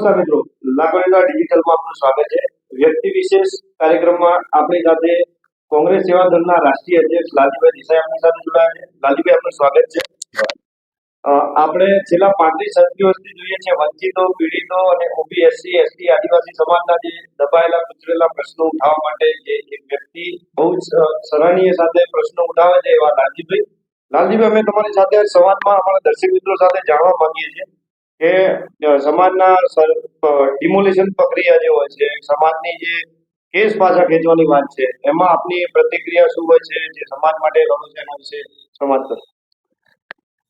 નમસ્કાર મિત્રો. લાગણીના ડિજિટલમાં આપનું સ્વાગત છે. વ્યક્તિ વિશેષ કાર્યક્રમમાં આપણી સાથે કોંગ્રેસ સેવા દળના રાષ્ટ્રીય અધ્યક્ષ લાલજીભાઈ દેસાઈ આપણી સાથે જોડાયા છે. લાલજીભાઈ, આપનું સ્વાગત છે. આપણે છેલ્લા પાંત્રીસ દિવસથી જોઈએ છે વંચિતો, પીડિતો અને ઓબીએસસી, એસટી આદિવાસી સમાજના જે દબાયેલા કુચરેલા પ્રશ્નો ઉઠાવવા માટે જે એક વ્યક્તિ બહુ જ સરાહનીય સાથે પ્રશ્નો ઉઠાવે છે એવા લાલજીભાઈ. લાલજીભાઈ, અમે તમારી સાથે સંવાદમાં અમારા દર્શક મિત્રો સાથે જાણવા માંગીએ છીએ. કે સમાજના ડિમોલિશન પ્રક્રિયા જે હોય છે, સમાજની જે કેસ પાછા ખેંચવાની વાત છે, એમાં આપની પ્રતિક્રિયા શું હોય છે, જે સમાજ માટે છે, એના વિશે સંવાદ કરો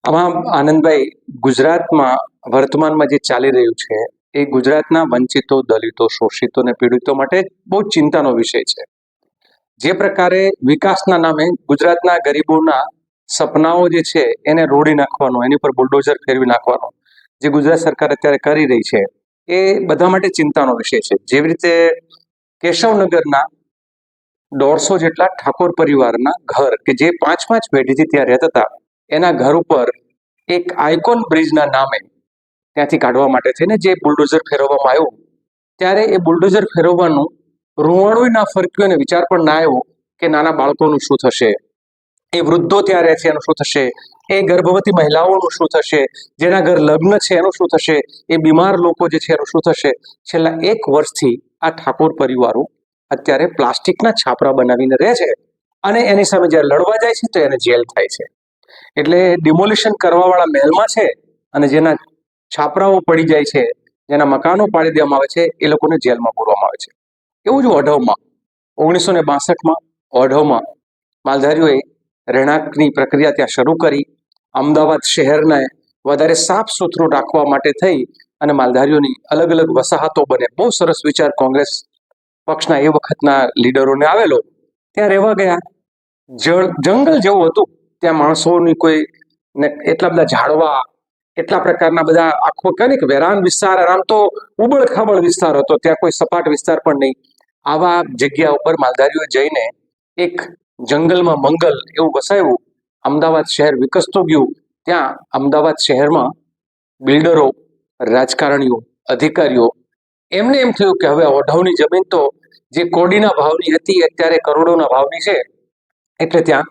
આમાં આનંદભાઈ, ગુજરાતમાં, વર્તમાનમાં જે ચાલી રહ્યું છે, એ ગુજરાતના વંચિતો, દલિતો, શોષિતો અને પીડિતો માટે બહુ ચિંતાનો વિષય છે. જે પ્રકારે વિકાસના નામે ગુજરાતના ગરીબોના સપનાઓ જે છે, એને રોડી નાખવાનો, એની પર બુલડોઝર ફેરવી નાખવાનો જે ગુજરાત સરકાર અત્યારે કરી રહી છે, એ બધા માટે ચિંતાનો વિષય છે. જેવી રીતે કેશવનગરના દોઢસો જેટલા ઠાકોર પરિવારના ઘર કે જે પાંચ પાંચ પેઢીથી ત્યાં રહેતા હતા, એના ઘર ઉપર એક આઇકોન બ્રિજના નામે ત્યાંથી કાઢવા માટે થઈને જે બુલડોઝર ફેરવવામાં આવ્યું, ત્યારે એ બુલડોઝર ફેરવવાનું રૂવાણું ના ફરક્યું અને વિચાર પણ ના આવ્યો કે નાના બાળકોનું શું થશે. એ વૃદ્ધો ત્યાં છે, એનું શું થશે? એ ગર્ભવતી મહિલાઓનું શું થશે? જેના ઘર લગ્ન છે, એનું શું થશે? એ બીમાર લોકો જે છે, એનું શું થશે? છેલ્લા એક વર્ષથી આ ઠાકોર પરિવારો અત્યારે પ્લાસ્ટિકના છાપરા બનાવીને રહે છે અને એની સામે જ્યારે લડવા જાય છે, તો એને જેલ થાય છે. એટલે ડિમોલિશન કરવાવાળા મહેલમાં છે અને જેના છાપરાઓ પડી જાય છે, જેના મકાનો પાડી દેવામાં આવે છે, એ લોકોને જેલમાં પૂરવામાં આવે છે. એવું જ ઓઢવમાં ઓગણીસો ને બાસઠમાં ઓઢવમાં માલધારીઓએ રહેણાંકની પ્રક્રિયા ત્યાં શરૂ કરી. અમદાવાદ શહેરને વધારે સાફ સુથરું રાખવા માટે થઈ અને માલધારીઓની અલગ અલગ વસાહતો બને. બહુ સરસ વિચાર કોંગ્રેસ પક્ષના એ વખતના લીડરોને આવેલો. ત્યાં રહેવા ગયા. જંગલ જેવું હતું. ત્યાં માણસોની કોઈ ને એટલા બધા ઝાડવા, એટલા પ્રકારના બધા આખો કહે ને કે વેરાન વિસ્તાર, આમ તો ઉબળખાબળ વિસ્તાર હતો. ત્યાં કોઈ સપાટ વિસ્તાર પણ નહીં. આવા જગ્યા ઉપર માલધારીઓ જઈને એક જંગલમાં મંગલ એવું વસાવ્યું, અમદાવાદ શહેર વિકસતું ગયું, ત્યાં અમદાવાદ શહેરમાં બિલ્ડરો, રાજકારણીઓ, અધિકારીઓ, એમને એમ થયું કે હવે ઓઢવની જમીન તો જે કોડીના ભાવની હતી અત્યારે કરોડોના ભાવની છે, એટલે ત્યાં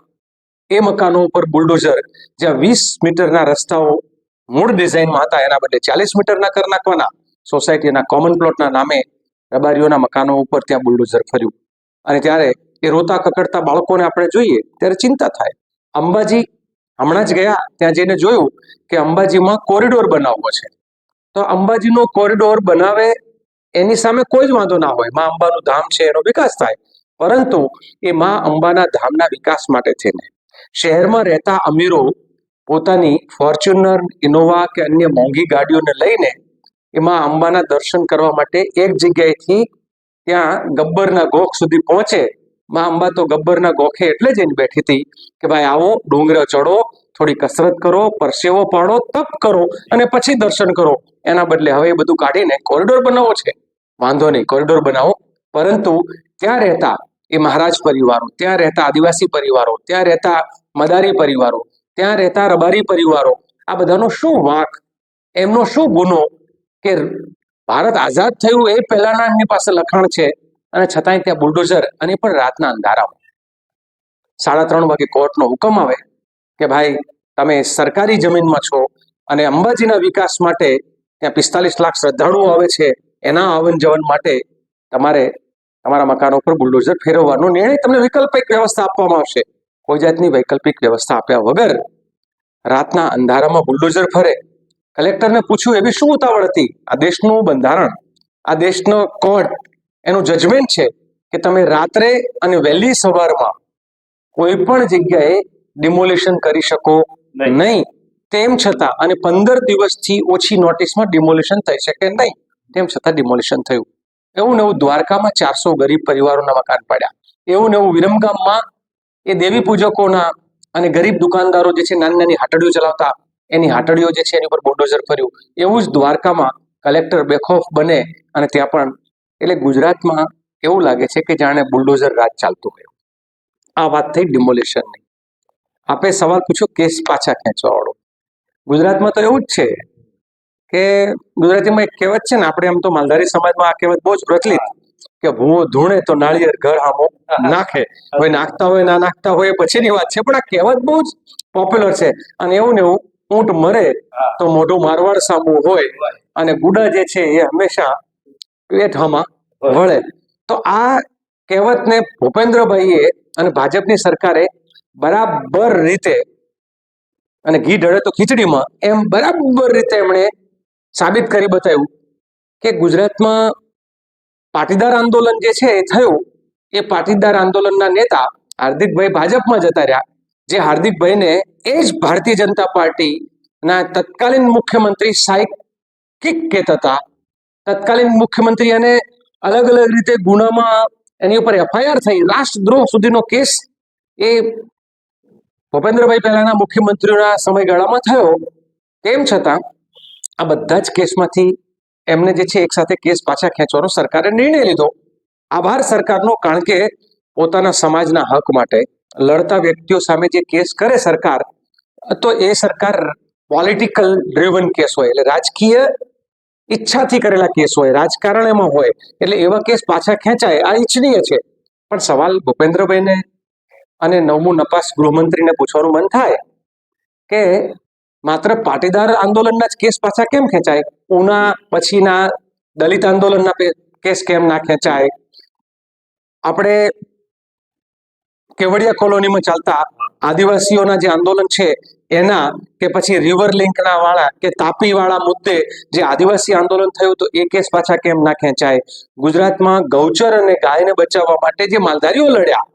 એ મકાનો ઉપર બુલડોઝર, જ્યાં વીસ મીટરના રસ્તાઓ મૂળ ડિઝાઇનમાં હતા, એના બદલે ચાલીસ મીટરના કરી નાખવાના, સોસાયટીના કોમન પ્લોટના નામે રબારીઓના મકાનો ઉપર ત્યાં બુલડોઝર ફર્યું. અને ત્યારે એ રોતા કકડતા બાળકોને આપણે જોઈએ ત્યારે ચિંતા થાય. અંબાજી હમણાં જ ગયા, ત્યાં જઈને જોયું કે અંબાજીમાં કોરિડોર બનાવવો છે. તો અંબાજીનો કોરિડોર બનાવે એની સામે કોઈ જ વાંધો ના હોય. માં અંબાનું ધામ છે, એનો વિકાસ થાય. પરંતુ એ માં અંબાના ધામના વિકાસ માટે થઈને શહેરમાં રહેતા અમીરો પોતાની ફોર્ચ્યુનર, ઇનોવા કે અન્ય મોંઘી ગાડીઓને લઈને એમાં અંબાના દર્શન કરવા માટે એક જગ્યાએથી ત્યાં ગબ્બરના ગોખ સુધી પહોંચે માં અંબા તો ગબ્બરના ગોખે એટલે જઈને બેઠી હતી કે ભાઈ આવો, ડુંગરો ચડો, થોડી કસરત કરો, પરસેવો પાડો, તપ કરો અને પછી દર્શન કરો. એના બદલે હવે એ બધું કાઢીને કોરિડોર બનાવો છે. વાંધો નહીં, કોરિડોર બનાવો. પરંતુ ત્યાં રહેતા એ મહારાજ પરિવારો, ત્યાં રહેતા આદિવાસી પરિવારો, ત્યાં રહેતા મદારી પરિવારો, ત્યાં રહેતા રબારી પરિવારો, આ બધાનો શું વાંક? એમનો શું ગુનો? કે ભારત આઝાદ થયું એ પહેલાના એમની પાસે લખાણ છે. અને છતાંય ત્યાં બુલડોઝર અને પણ રાતના અંધારામાં સાડા ત્રણ વાગે કોર્ટનો હુકમ આવે કે ભાઈ, તમે સરકારી જમીનમાં છો અને અંબાજીના વિકાસ માટે ત્યાં પિસ્તાલીસ લાખ શ્રદ્ધાળુઓ આવે છે, એના આવન જવન માટે તમારે તમારા મકાન ઉપર બુલડોઝર ફેરવવાનો નિર્ણય તમને વૈકલ્પિક વ્યવસ્થા આપવામાં આવશે. કોઈ જાતની વૈકલ્પિક વ્યવસ્થા આપ્યા વગર રાતના અંધારામાં બુલડોઝર ફરે. કલેક્ટરને પૂછ્યું, એવી શું ઉતાવળ હતી? આ દેશનું બંધારણ, આ દેશનો કોર્ટ એનું જજમેન્ટ છે કે તમે રાત્રે અને વહેલી સવારમાં કોઈ પણ જગ્યાએ ડિમોલિશન કરી શકો નહીં. તેમ છતાં અને પંદર દિવસથી ઓછી નોટિસમાં ડિમોલિશન થઈ શકે નહીં. તેમ છતાં ડિમોલિશન થયું. એવું ને એવું દ્વારકામાં ચારસો ગરીબ પરિવારોના મકાન પડ્યા. એવું ને એવું વિરમગામમાં એ દેવી પૂજકોના અને ગરીબ દુકાનદારો જે છે નાની નાની હાટડીઓ ચલાવતા એની હાટડીઓ જે છે એની ઉપર બોડોઝર ફર્યું. એવું જ દ્વારકામાં કલેક્ટર બેખોફ બને અને ત્યાં પણ એટલે ગુજરાતમાં એવું લાગે છે કે જાણે બુલડોઝર રાજ ચાલતું હોય આ વાત થઈ ડિમોલિશનની. આપે સવાલ પૂછ્યો, કેસ પાછા ખેંચવા વાળો ગુજરાતમાં તો એવું જ છે કે ગુજરાતીમાં એક કહેવત છે ને, આપણે આમ તો માલધારી સમાજમાં આ કહેવત બહુ જ પ્રચલિત કે ભૂવો ધૂણે તો નાળિયેર ઘર આમો નાખે. હવે નાખતા હોય, ના નાખતા હોય પછીની વાત છે, પણ આ કહેવત બહુ જ પોપ્યુલર છે. અને એવું ને એવું ઊંટ મરે તો મોઢું મારવાડ સામું હોય. અને ગુડા જે છે એ હંમેશા પેઠામાં વળે તો આ કહેવતને ભૂપેન્દ્રભાઈએ અને ભાજપની સરકારે બરાબર રીતે અને ઘી ઢળે તો ખીચડીમાં એમ બરાબર રીતે એમણે સાબિત કરી બતાવ્યું કે ગુજરાતમાં પાટીદાર આંદોલન જે છે એ થયું એ પાટીદાર આંદોલનના નેતા હાર્દિકભાઈ ભાજપમાં જતા રહ્યા. જે હાર્દિકભાઈને એ જ ભારતીય જનતા પાર્ટીના તત્કાલીન મુખ્યમંત્રી સાહિકિક કહેતા હતા. તત્કાલીન મુખ્યમંત્રી અને અલગ અલગ રીતે ગુનામાં એની ઉપર એફઆઈઆર થઈ. રાષ્ટ્રદ્રોહ સુધીનો કેસ એ ભૂપેન્દ્રભાઈ પહેલાના મુખ્યમંત્રીઓના સમયગાળામાં થયો. તેમ છતાં, આ બધા જ કેસમાંથી એમને જે છે એક સાથે કેસ પાછા ખેંચવાનો સરકારે નિર્ણય લીધો. આભાર સરકારનો, કારણ કે પોતાના સમાજના હક માટે લડતા વ્યક્તિઓ સામે જે કેસ કરે સરકાર, તો એ સરકાર પોલિટિકલ ડ્રિવન કેસ હોય. એટલે રાજકીય ઈચ્છાથી કરેલા કેસ હોય, રાજકારણ એમાં હોય, એટલે એવા કેસ પાછા ખેંચાય, આ ઈચ્છનીય છે. પણ સવાલ ભૂપેન્દ્રભાઈને અને નવમું નપાસ ગૃહમંત્રીને પૂછવાનું મન થાય કે માત્ર પાટીદાર આંદોલનના જ કેસ પાછા કેમ ખેંચાય? ઉના પછીના દલિત આંદોલનના કેસ કેમ ના ખેંચાય? આપણે કેવડિયા કોલોનીમાં ચાલતા આદિવાસીઓના જે આંદોલન છે, એના કે પછી રિવર લિંકના વાળા કે તાપી વાળા મુદ્દે જે આદિવાસી આંદોલન થયું તો એ કેસ પાછા કેમ ના ખેંચાય? ગુજરાતમાં ગૌચર અને ગાયને બચાવવા માટે જે માલધારીઓ લડ્યા,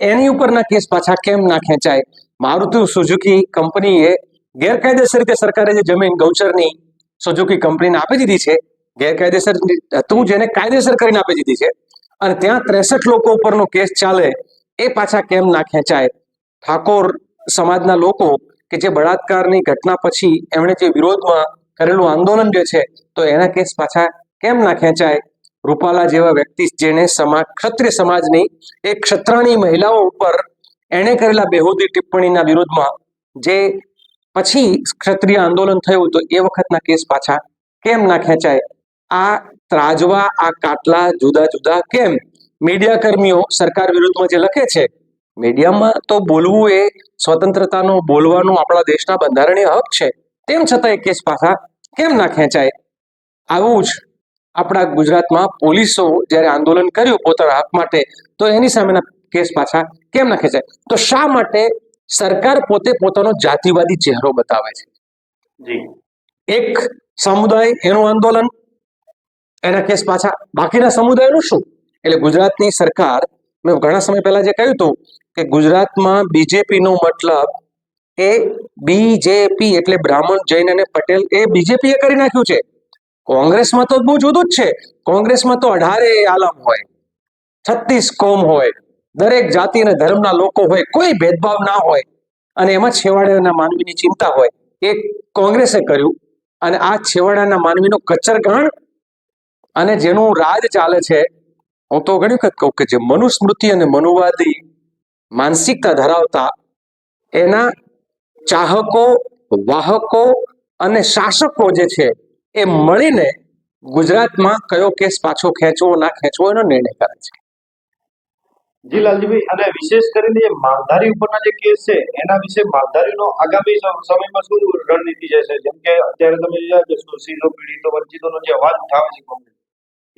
એની ઉપરના કેસ પાછા કેમ ના ખેંચાય? મારુતિ સુઝુકી કંપનીએ ગેરકાયદેસર રીતે સરકારે જે જમીન ગૌચરની સુઝુકી કંપનીને આપી દીધી છે, ગેરકાયદેસર હતું જેને કાયદેસર કરીને આપી દીધી છે, અને ત્યાં ત્રેસઠ લોકો ઉપરનો કેસ ચાલે, એ પાછા કેમ ના ખેંચાય? ઠાકોર સમાજના લોકો કે જે બળાત્કારની ઘટના પછી એમણે જે વિરોધમાં કરેલું આંદોલન જે છે, તો એના કેસ પાછા કેમ ના ખેંચાય? રૂપાલા જેવા વ્યક્તિ જેને સમાજ ક્ષત્રિય સમાજની એક ક્ષત્રાણી મહિલાઓ ઉપર એણે કરેલા બેહુદી ટિપ્પણીના વિરોધમાં જે પછી ક્ષત્રિય આંદોલન થયું, તો એ વખતના કેસ પાછા કેમ ના ખેંચાય? આ ત્રાજવા, આ કાટલા જુદા જુદા કેમ? મીડિયા કર્મીઓ સરકાર વિરુદ્ધમાં જે લખે છે મીડિયામાં તો બોલવું એ સ્વતંત્રતાનો બોલવાનો આપણા દેશના બંધારણીય હક છે. તેમ છતાં એ કેસ પાછા કેમ ના ખેંચાય? આવું જ આપણા ગુજરાતમાં પોલીસો જ્યારે આંદોલન કર્યું પોતાના હક માટે તો એની સામેના કેસ પાછા કેમ ના ખેંચાય? તો શા માટે સરકાર પોતે પોતાનો જાતિવાદી ચહેરો બતાવે છે? એક સમુદાય એનું આંદોલન એના કેસ પાછા બાકીના સમુદાયનું શું? એટલે ગુજરાતની સરકાર મેં ઘણા સમય પહેલા જે કહ્યું હતું કે ગુજરાતમાં બીજેપી નો મતલબ એ બીજેપી એટલે બ્રાહ્મણ જૈન અને પટેલ એ બીજેપી એ કરી નાખ્યું છે. કોંગ્રેસમાં તો બહુ જુદું જ છે. કોંગ્રેસમાં તો અઢારે આલમ હોય, છત્રીસ કોમ હોય, દરેક જાતિ અને ધર્મના લોકો હોય, કોઈ ભેદભાવ ના હોય અને એમાં છેવાડાના માનવીની ચિંતા હોય. એ કોંગ્રેસે કર્યું અને આ છેવાડાના માનવીનો કચરગાણ અને જેનું રાજ ચાલે છે, હું તો ઘણી વખત કહું કે જે મનુસ્મૃતિ અને મનુવાદી માનસિકતા ધરાવતા એના ચાહકો, વાહકો અને શાસકો જે છે એ મળીને ગુજરાતમાં કયો કેસ પાછો ખેંચવો, ના ખેંચવો એનો નિર્ણય કરે છે. જી લાલજીભાઈ, અને વિશેષ કરીને જે માલધારી ઉપરના જે કેસ છે, એના વિશે માલધારીનો આગામી સમયમાં શું રણનીતિ જશે જેમ કે અત્યારે તમે જોયા કે શોષિતો પીડિતો વંચિતોનો જે અવાજ ઉઠાવે છે કોંગ્રેસ.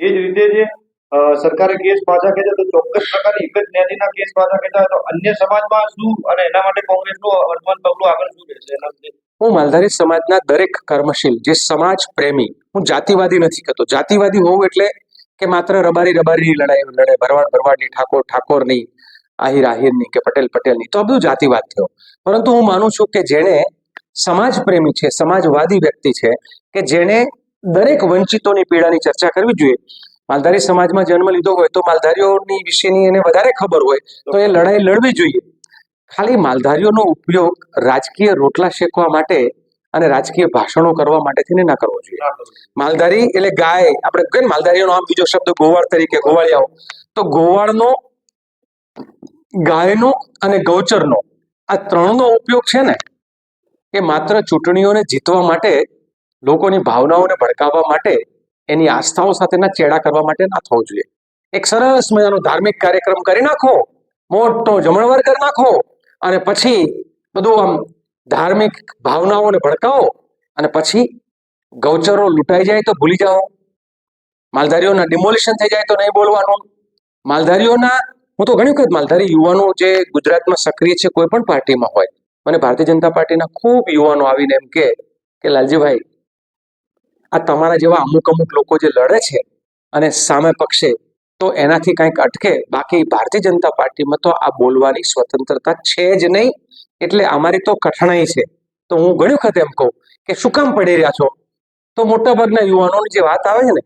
એ જ રીતે જે સરકારે કેસ પાછા ખેંચે તો ચોક્કસ પ્રકારની એક જ જ્ઞાતિના કેસ પાછા ખેંચાય તો અન્ય સમાજમાં શું અને એના માટે કોંગ્રેસનું વર્તમાન પગલું આગળ શું રહેશે? હું માલધારી સમાજના દરેક કર્મશીલ, જે સમાજ પ્રેમી, હું જાતિવાદી નથી કહેતો. જાતિવાદી હોવું એટલે કે માત્ર રબારી રબારીની લડાઈ લડે, ભરવાડ ભરવાડની, ઠાકોર ઠાકોરની, આહિર આહિરની કે પટેલ પટેલની. તો બધું જાતિવાદ થયો. પરંતુ હું માનું છું કે જેણે સમાજ પ્રેમી છે, સમાજવાદી વ્યક્તિ છે, કે જેણે દરેક વંચિતોની પીડાની ચર્ચા કરવી જોઈએ માલધારી સમાજમાં જન્મ લીધો હોય તો માલધારીઓની વિશેની એને વધારે ખબર હોય તો એ લડાઈ લડવી જોઈએ. ખાલી માલધારીઓનો ઉપયોગ રાજકીય રોટલા શેકવા માટે અને રાજકીય ભાષણો કરવા માટેથી ના કરવો જોઈએ. માલધારી એટલે ગાય. આપણે કહીએ ને માલધારીઓનો આમ બીજો શબ્દ ગોવાળ તરીકે ગોવાળિયાઓ તો ગોવાળનો ગાયનો અને ગૌચરનો આ ત્રણનો ઉપયોગ છે ને એ માત્ર ચૂંટણીઓને જીતવા માટે લોકોની ભાવનાઓને ભડકાવવા માટે એની આસ્થાઓ સાથેના ચેડા કરવા માટે ના થવું જોઈએ. એક સરસ મજાનો ધાર્મિક કાર્યક્રમ કરી નાખો, મોટો જમણવાર કરી નાખો અને પછી બધું આમ ધાર્મિક ભાવનાઓને ભડકાવો અને પછી ગૌચરો લૂંટાઈ જાય તો ભૂલી જાઓ. માલધારીઓના ડિમોલિશન થઈ જાય તો નહીં બોલવાનું. માલધારીઓના, હું તો ઘણી વખત માલધારી યુવાનો જે ગુજરાતમાં સક્રિય છે કોઈ પણ પાર્ટીમાં હોય, મને ભારતીય જનતા પાર્ટીના ખૂબ યુવાનો આવીને એમ કે લાલજીભાઈ આ તમારા જેવા અમુક અમુક લોકો જે લડે છે અને સામે પક્ષે તો એનાથી કંઈક અટકે, બાકી ભારતીય જનતા પાર્ટીમાં તો આ બોલવાની સ્વતંત્રતા છે જ નહીં. એટલે અમારી તો કઠણાઈ છે. તો હું ઘણી વખત એમ કહું કે શું કામ પડી રહ્યા છો? તો મોટાભાગના યુવાનોની જે વાત આવે છે ને,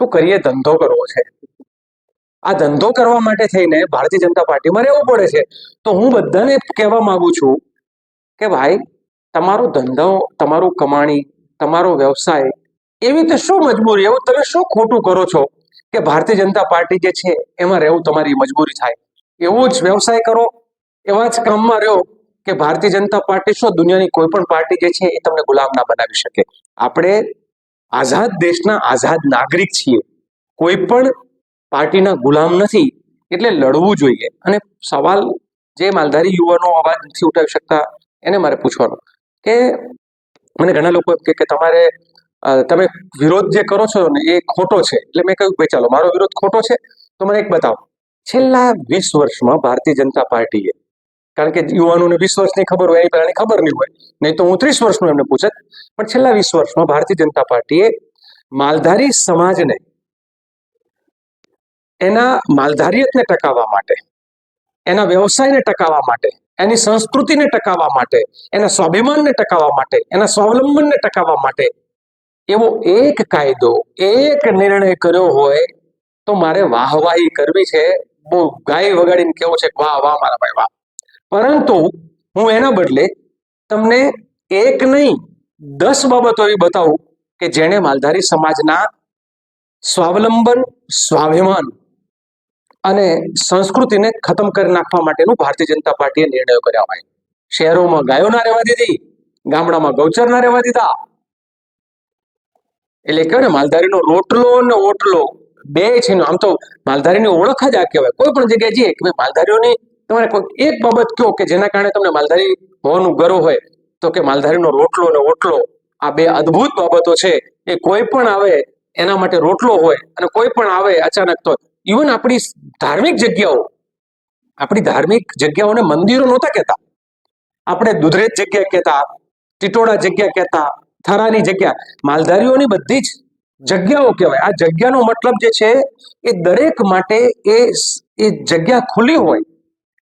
શું કરીએ? ધંધો કરવો છે. આ ધંધો કરવા માટે થઈને ભારતીય જનતા પાર્ટીમાં રહેવું પડે છે. તો હું બધાને કહેવા માંગુ છું કે ભાઈ, તમારો ધંધો, તમારું કમાણી, તમારો વ્યવસાય એવી રીતે શું મજબૂરી? એવું તમે શું ખોટું કરો છો કે ભારતીય જનતા પાર્ટી જે છે, એમાં રહેવું તમારી મજબૂરી થાય? એવું જ વ્યવસાય કરો? એવા જ કામમાં રહ્યો કે ભારતીય જનતા પાર્ટી શું દુનિયાની કોઈ પણ પાર્ટી જે છે, એ તમને ગુલામ ના બનાવી શકે. આપણે આઝાદ દેશના આઝાદ નાગરિક છીએ. કોઈ પણ પાર્ટીના ગુલામ નથી, એટલે લડવું જોઈએ. અને સવાલ જે માલધારી યુવાનો અવાજ નથી ઉઠાવી શકતા, એને મારે પૂછવાનો કે, મને ઘણા લોકો એમ કે તમારે તમે વિરોધ જે કરો છો ને એ ખોટો છે. એટલે મેં કહ્યું કે ચાલો, મારો વિરોધ ખોટો છે, તો મને એક બતાવો. છેલ્લા વીસ વર્ષમાં ભારતીય જનતા પાર્ટીએ, કારણ કે યુવાનોને વીસ વર્ષની ખબર હોય, એની પહેલાની ખબર નહીં હોય, નહીં તો હું ત્રીસ વર્ષનું એમને પૂછત, પણ છેલ્લા વીસ વર્ષમાં ભારતીય જનતા પાર્ટીએ માલધારી સમાજને, એના માલધારીયતને ટકાવવા માટે, એના વ્યવસાયને ટકાવવા માટે, એની સંસ્કૃતિને ટકાવવા માટે, એના સ્વાભિમાનને ટકાવવા માટે, એના સ્વાવલંબનને ટકાવવા માટે એવો એક કાયદો, એક નિર્ણય કર્યો હોય, તો મારે વાહવાહી કરવી છે. બહુ ગાય વગાડીને કેવું છે વાહ વાહ, મારા ભાઈ, વાહ. પરંતુ હું એના બદલે તમને એક નહીં, દસ બાબતો એવી બતાવું કે જેણે માલધારી સમાજના સ્વાવલંબન, સ્વાભિમાન અને સંસ્કૃતિને ખતમ કરી નાખવા માટેનું ભારતીય જનતા પાર્ટીએ નિર્ણયો કર્યા હોય. શહેરોમાં ગાયો ના રહેવા દીધી, ગામડામાં ગૌચર ના રહેવા દીધા. એટલે કહેવાય ને, માલધારીનો રોટલો ને ઓટલો બે છે આમ તો માલધારીની ઓળખ જ આ કહેવાય. કોઈ પણ જગ્યાએ જઈએ, કે ભાઈ માલધારીઓની તમારે કોઈ એક બાબત કહો કે જેના કારણે તમને માલધારી હોવાનું ગર્વ હોય, તો કે માલધારીનો રોટલો ને ઓટલો આ બે અદ્ભુત બાબતો છે. એ કોઈ પણ આવે એના માટે રોટલો હોય અને કોઈ પણ આવે અચાનક તો ઇવન આપણી ધાર્મિક જગ્યાઓ, આપણી ધાર્મિક જગ્યાઓને મંદિરો નહોતા કહેતા. આપણે દુધરેજ જગ્યા કહેતા, ટીટોળા જગ્યા કહેતા થરાની જગ્યા. માલધારીઓની બધી જ જગ્યાઓ કહેવાય. આ જગ્યાનો મતલબ જે છે, એ દરેક માટે એ એ જગ્યા ખુલ્લી હોય.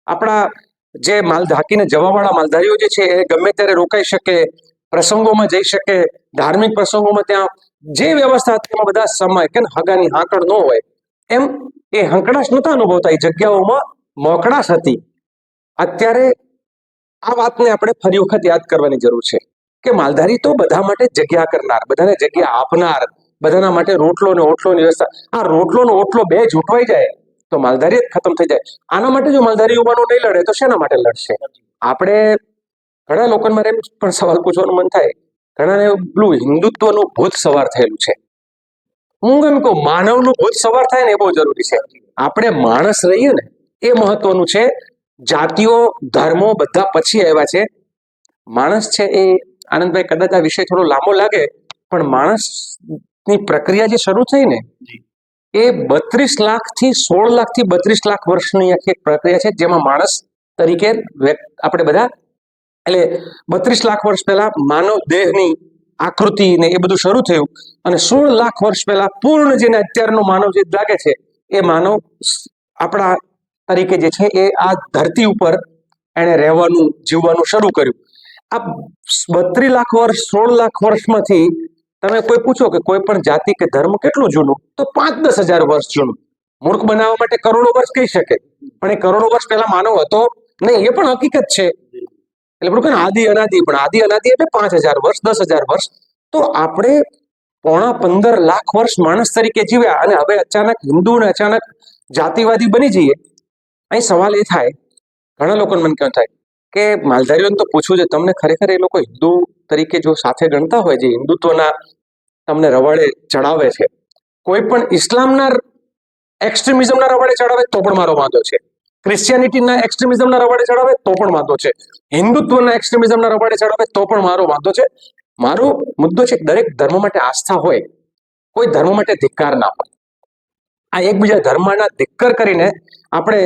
આપણા જે માલ ઢાંકીને જવાવાળા માલધારીઓ જે છે, એ ગમે ત્યારે રોકાઈ શકે, પ્રસંગોમાં જઈ શકે, ધાર્મિક પ્રસંગોમાં ત્યાં જે વ્યવસ્થા તેમાં બધા સમય કે હગાની હાંકડ ન હોય. એમ એ હંકડાશ નહોતા અનુભવતા. એ જગ્યાઓમાં મોકળાશ હતી. અત્યારે આ વાતને આપણે ફરી વખત યાદ કરવાની જરૂર છે. કે માલધારી તો બધા માટે જગ્યા કરનાર, બધાને જગ્યા આપનાર, બધાના માટે રોટલો ને ઓટલોની વ્યવસ્થા. આ રોટલો ને ઓટલો બે જૂટવાઈ જાય, તો માલધારી જ ખતમ થઈ જાય. આના માટે જો માલધારી યુવાનો નહીં લડે, તો શેના માટે લડશે? આપણે ઘણા લોકોને મારે પણ સવાલ પૂછવાનું મન થાય. ઘણાને પેલું હિન્દુત્વનું ભૂત સવાર થયેલું છે. હું એમ કહું માનવનું ભૂત સવાર થાય ને એ બહુ જરૂરી છે. આપણે માણસ રહીએ ને, એ મહત્વનું છે. જાતિઓ, ધર્મો બધા પછી આવ્યા છે. માણસ છે એ આનંદભાઈ કદાચ આ વિષય થોડો લાંબો લાગે પણ માણસની પ્રક્રિયા જે શરૂ થઈ ને એ બત્રીસ લાખથી સોળ લાખથી બત્રીસ લાખ વર્ષની આખી એક પ્રક્રિયા છે જેમાં માણસ તરીકે આપણે બધા એટલે બત્રીસ લાખ વર્ષ પહેલા માનવ દેહની આકૃતિ ને એ બધું શરૂ થયું અને સોળ લાખ વર્ષ પહેલા પૂર્ણ જેને અત્યારનો માનવ જે લાગે છે એ માનવ આપણા તરીકે જે છે એ આ ધરતી ઉપર એણે રહેવાનું જીવવાનું શરૂ કર્યું. આ બત્રીસ લાખ વર્ષ, સોળ લાખ વર્ષમાંથી તમે કોઈ પૂછો કે કોઈ પણ જાતિ કે ધર્મ કેટલું જૂનું, તો પાંચ દસ હજાર વર્ષ જૂનું. મૂર્ખ બનાવવા માટે કરોડો વર્ષ કહી શકે, પણ એ કરોડો વર્ષ પહેલા માનવ હતો નહીં, એ પણ હકીકત છે. એટલે કહે આદિ, અનાદિ, પણ આદિ, અનાદિ એટલે પાંચ હજાર વર્ષ, દસ હજાર વર્ષ. તો આપણે પોણા પંદર લાખ વર્ષ માણસ તરીકે જીવ્યા અને હવે અચાનક હિન્દુ ને અચાનક જાતિવાદી બની જઈએ. અહીં સવાલ એ થાય, ઘણા લોકોને મને કેમ થાય કે માલધારીઓને તો પૂછવું છે તમને ખરેખર એ લોકો હિન્દુ તરીકે જો સાથે ગણતા હોય, જે હિન્દુત્વના તમને રવાડે ચડાવે છે, કોઈ પણ ઇસ્લામના એક્સ્ટ્રીમિઝમના રવાડે ચડાવે તો પણ મારો વાંધો છે. ક્રિશ્ચિયાનિટીના એક્સ્ટ્રીમિઝમના રવાડે ચડાવે તો પણ વાંધો છે. હિન્દુત્વના એક્સ્ટ્રીમિઝમના રવાડે ચડાવે તો પણ મારો વાંધો છે. મારો મુદ્દો છે દરેક ધર્મ માટે આસ્થા હોય, કોઈ ધર્મ માટે ધિક્કાર ના હોય. આ એકબીજા ધર્મના ધિક્કર કરીને આપણે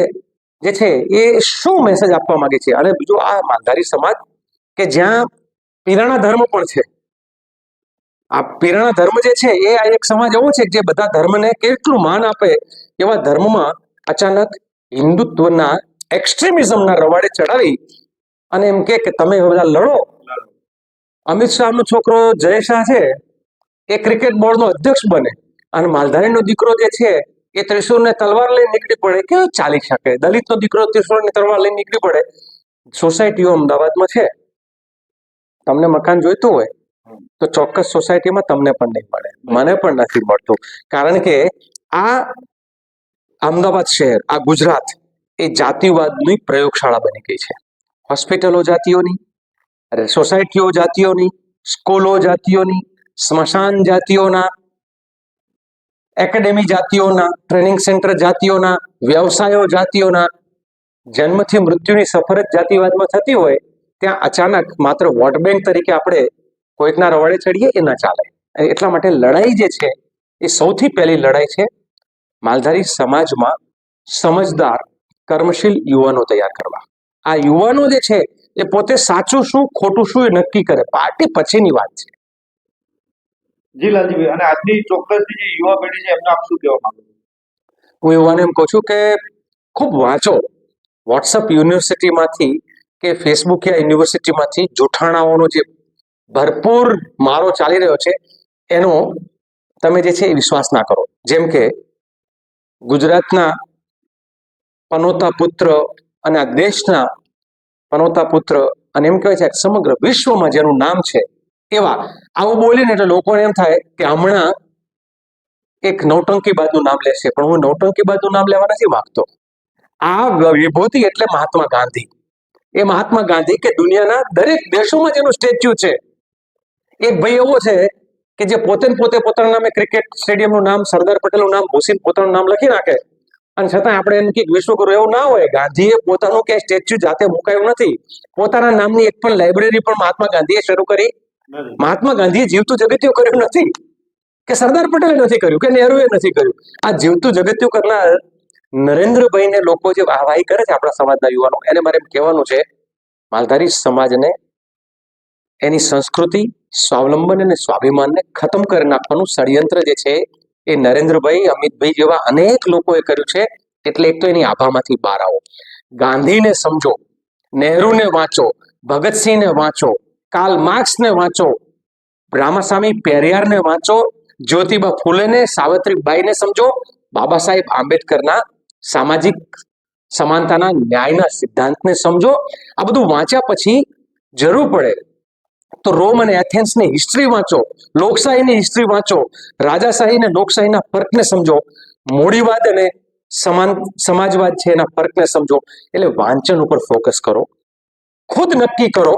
જે છે, એ શું મેસેજ આપવા માંગે છે? અને બીજું આ માલધારી સમાજ કે જ્યાં પીરાણા ધર્મ પણ છે. આ પીરાણા ધર્મ જે છે, એ આ એક સમાજ એવો છે જે બધા ધર્મને કેટલું માન આપે એવા ધર્મમાં અચાનક હિન્દુત્વના, એક્સ્ટ્રીમિઝમના રવાડે ચડાવી અને એમ કે તમે બધા લડો. અમિત શાહનો છોકરો જય શાહ છે, એ ક્રિકેટ બોર્ડનો અધ્યક્ષ બને. અને માલધારીનો દીકરો જે છે એ ત્રિશુળ ને તલવાર લઈને નીકળી પડે. કે ચાલી શકે? દલિતનો દીકરો ત્રિશુળની તલવાર લઈને નીકળી પડે. સોસાયટીઓ અમદાવાદમાં છે. તમને મકાન જોઈતું હોય, તો ચોક્કસ સોસાયટીમાં તમને પણ નહીં મળે. મને પણ નથી મળતું. કારણ કે આ અમદાવાદ શહેર, આ ગુજરાત એ જાતિવાદની પ્રયોગશાળા બની ગઈ છે. હોસ્પિટલો જાતિઓની સોસાયટીઓ જાતિઓની, સ્કૂલો જાતિઓની, સ્મશાન જાતિઓના એકેડેમી જાતિઓના, ટ્રેનિંગ સેન્ટર જાતિઓના, વ્યવસાયો જાતિઓના, જન્મથી મૃત્યુની સફર જાતિવાદમાં થતી હોય, ત્યાં અચાનક માત્ર વોટ બેંક તરીકે આપણે કોઈકના રવાડે ચડીએ, એ ના ચાલે. એટલા માટે લડાઈ જે છે, એ સૌથી પહેલી લડાઈ છે. માલધારી સમાજમાં સમજદાર, કર્મશીલ યુવાનો તૈયાર કરવા. આ યુવાનો જે છે, એ પોતે સાચું શું, ખોટું શું એ નક્કી કરે. પાર્ટી પછીની વાત છે. જી અને આજની ચોક્કસ જે યુવા પેઢી છે, એમને આપ શું કહેવા માંગો હું યુવાને એમ કહું છું કે ખૂબ વાંચો. વોટ્સઅપ યુનિવર્સિટીમાંથી કે ફેસબુક યા યુનિવર્સિટીમાંથી જૂઠાણાઓનો જે ભરપૂર મારો ચાલી રહ્યો છે, એનો તમે જે છે એ વિશ્વાસ ના કરો. જેમ કે ગુજરાતના પનોતા પુત્ર અને આ દેશના પનોતા પુત્ર, અને એમ કહેવાય છે સમગ્ર વિશ્વમાં જેનું નામ છે એવા. આવું બોલીને એટલે લોકોને એમ થાય કે હમણાં એક નૌટંકીબાજનું નામ લેશે, પણ હું નૌટંકીબાજનું નામ લેવા નથી માંગતો. આ વિભૂતિ એટલે મહાત્મા ગાંધી. એ મહાત્મા ગાંધી કે દુનિયાના દરેક દેશોમાં જેનું સ્ટેચ્યુ છે. એક ભાઈ એવો છે કે જે પોતે પોતે પોતાના નામે ક્રિકેટ સ્ટેડિયમનું નામ, સરદાર પટેલનું નામ ભૂસીને પોતાનું નામ લખી નાખે. અને છતાં આપણે એમ કે વિશ્વગુરુ એવું ના હોય. ગાંધીએ પોતાનું ક્યાંય સ્ટેચ્યુ જાતે મુકાયું નથી. પોતાના નામની એક પણ લાઇબ્રેરી પણ મહાત્મા ગાંધીએ શરૂ કરી. મહાત્મા ગાંધીએ જીવતું જગત્યું કર્યું નથી. કે સરદાર પટેલે નથી કર્યું, કે નહેરુએ નથી કર્યું. આ જીવતું જગત્યું કરનાર નરેન્દ્રભાઈને લોકો જે વાહવાહી કરે છે આપણા સમાજના યુવાનો, એને મારે કહેવાનું છે, માલધારી સમાજને એની સંસ્કૃતિ સ્વાવલંબન અને સ્વાભિમાનને ખતમ કરી નાખવાનું ષડયંત્ર જે છે એ નરેન્દ્રભાઈ, અમિતભાઈ જેવા અનેક લોકોએ કર્યું છે. એટલે એક તો એની આભામાંથી બહાર આવો. ગાંધીને સમજો, નહેરુને વાંચો, ભગતસિંહને વાંચો કાર્લ માર્ક્સને વાંચો રામાસ્વામી પેરિયારને વાંચો, જ્યોતિબા ફૂલેને, સાવિત્રીબાઈને સમજો, બાબા સાહેબ આંબેડકરના સામાજિક સમાનતાના ન્યાયના સિદ્ધાંતને સમજો. આ બધું વાંચ્યા પછી જરૂર પડે તો રોમ અને એથેન્સની હિસ્ટ્રી વાંચો, લોકશાહીની હિસ્ટ્રી વાંચો, રાજાશાહી અને લોકશાહીના ફર્કને સમજો, મૂડીવાદ અને સમાન, સમાજવાદ છે એના ફર્કને સમજો. એટલે વાંચન ઉપર ફોકસ કરો, ખુદ નક્કી કરો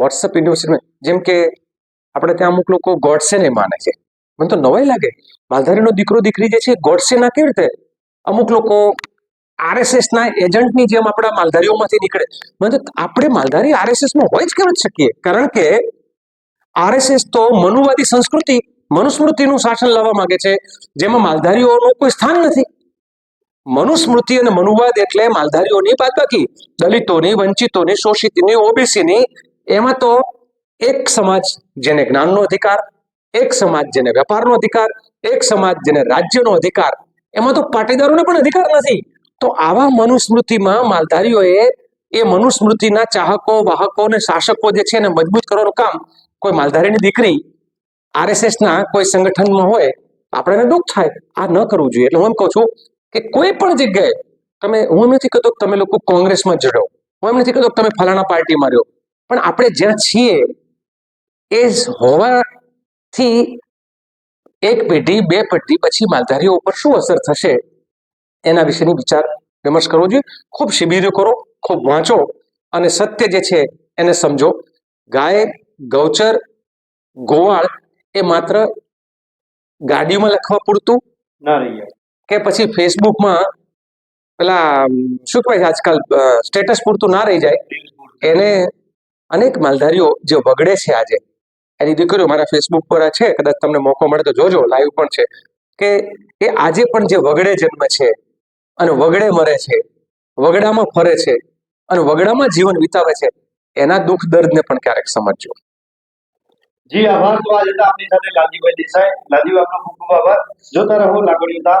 વોટ્સઅપ યુનિવર્સિટીમાં જેમ કે આપણે ત્યાં અમુક લોકો ગોડસેને માને છે. મને તો નવાઈ લાગે. માલધારીનો દીકરો દીકરી જે છે, ગોડસેના કેવી રીતે? અમુક લોકો આરએસએસના એજન્ટની જેમ આપણા માલધારીઓમાંથી નીકળે. મને તો આપણે માલધારી આરએસએસમાં હોય જ કેમ જ શકીએ? કારણ કે આરએસએસ તો મનુવાદી સંસ્કૃતિ, મનુસ્મૃતિનું શાસન લાવવા માંગે છે. જેમાં માલધારીઓનું કોઈ સ્થાન નથી. મનુસ્મૃતિ અને મનુવાદ એટલે માલધારીઓની બાદબાકી. દલિતોની, વંચિતોની, શોષિતની, ઓબીસીની એમાં તો એક સમાજ જેને જ્ઞાનનો અધિકાર, એક સમાજ જેને વેપારનો અધિકાર, એક સમાજ જેને રાજ્યનો અધિકાર, એમાં તો પાટીદારોને પણ અધિકાર નથી. તો આવા મનુસ્મૃતિમાં માલધારીઓએ એ મનુસ્મૃતિના ચાહકો, વાહકો અને શાસકો જે છે એને મજબૂત કરવાનું કામ, કોઈ માલધારીની દીકરી, આરએસએસના કોઈ સંગઠનમાં હોય આપણને દુઃખ થાય. આ ન કરવું જોઈએ. એટલે હું એમ કહું છું કે કોઈ પણ જગ્યાએ તમે, હું એમ નથી કહેતો તમે લોકો કોંગ્રેસમાં જડો. હું એમ નથી કહેતો તમે ફલાણા પાર્ટીમાં રહ્યો પણ આપણે જ્યાં છીએ એ હોવાથી એક પેઢી બે પેઢી પછી માલધારીઓ ઉપર શું અસર થશે એના વિશેની વિચાર વિમર્શ કરવો જોઈએ. ખૂબ શિબિરો કરો ખૂબ વાંચો અને સત્ય જે છે એને સમજો. ગાય ગૌચર ગોવાળ એ માત્ર ગાડીમાં લખવા પૂરતું ના રહી જાય. કે પછી ફેસબુકમાં પેલા શું કહેવાય આજકાલ સ્ટેટસ પૂરતું ના રહી જાય. એને અનેક માલધારીઓ જે વગડે છે આજે. એની દીકરીઓ મારા ફેસબુક પર છે, કદાચ તમને મોકો મળે તો જોજો લાઈવ પણ છે. કે એ આજે પણ જે વગડે જન્મ છે, અને વગડે મરે છે, વગડામાં ફરે છે, અને વગડામાં જીવન વિતાવે છે, એના દુઃખ દર્દને પણ ક્યારેક સમજજો. જી, આભાર. તો આજે આપની સાથે લાલજીભાઈ દેસાઈ, લાલજીભાઈ આપનો ખૂબ ખૂબ આભાર. જોતા રહો લાગણીતા